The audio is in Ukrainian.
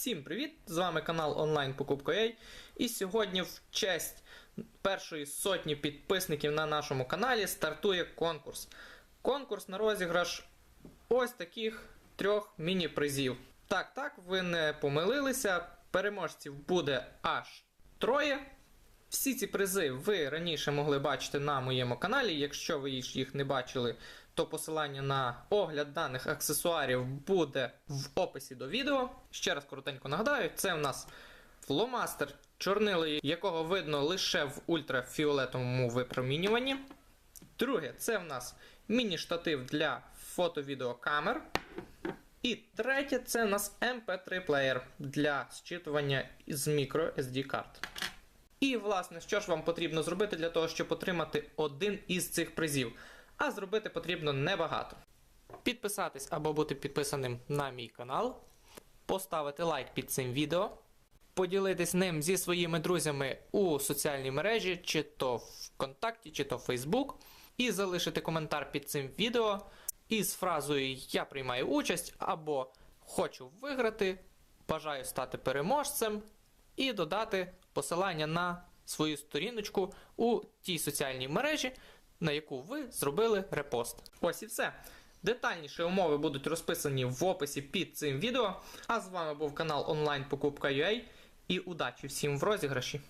Всім привіт! З вами канал онлайн Покупка.ua І сьогодні в честь першої сотні підписників на нашому каналі стартує конкурс. Конкурс на розіграш ось таких трьох міні-призів. Так, так, ви не помилилися. Переможців буде аж троє. Всі ці призи ви раніше могли бачити на моєму каналі. Якщо ви їх не бачили, то посилання на огляд даних аксесуарів буде в описі до відео. Ще раз коротенько нагадаю, це в нас фломастер, чорнило якого видно лише в ультрафіолетовому випромінюванні. Друге, це в нас міні-штатив для фото-відеокамер. І третє, це в нас MP3 плеєр для зчитування з мікро SD карт. І, власне, що ж вам потрібно зробити для того, щоб отримати один із цих призів? А зробити потрібно небагато. Підписатись або бути підписаним на мій канал, поставити лайк під цим відео, поділитись ним зі своїми друзями у соціальній мережі, чи то ВКонтакті, чи то Фейсбук, і залишити коментар під цим відео із фразою Я приймаю участь або Хочу виграти, бажаю стати переможцем і додати посилання на свою сторіночку у тій соціальній мережі, на яку ви зробили репост. Ось і все. Детальніші умови будуть розписані в описі під цим відео. А з вами був канал онлайн Покупка.ua і удачі всім в розіграші!